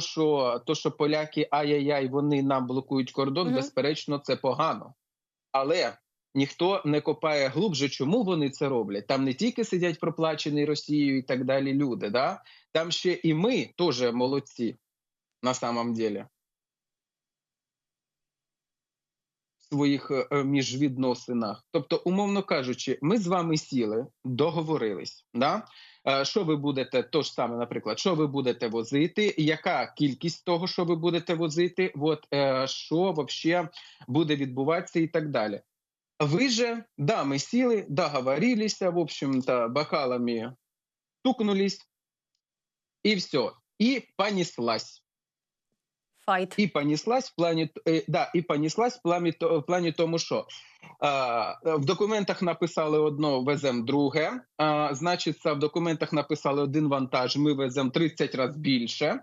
то, що то, що поляки ай-яй-яй, вони нам блокують кордон, Мгм. безперечно, це погано. Але ніхто не копає глубже, чому вони це роблять. Там не тільки сидять проплачені Росією і так далі люди, да? там ще і ми теж молодці на самом деле. Своїх е, міжвідносинах. Тобто, умовно кажучи, ми з вами сіли, договорились. Да? Е, Що ви будете, то ж саме, наприклад, що ви будете возити, яка кількість того, що ви будете возити, от, е, що взагалі буде відбуватися і так далі. Ви же, да, ми сіли, договорилися, в общем-то, бокалами стукнулись, и все. И понеслась. Файт. І понеслась в плані е, да, і понеслась в плані, в плані тому, що е, в документах написали одно, веземо друге. Е, значить, в документах написали один вантаж, ми веземо 30 разів більше.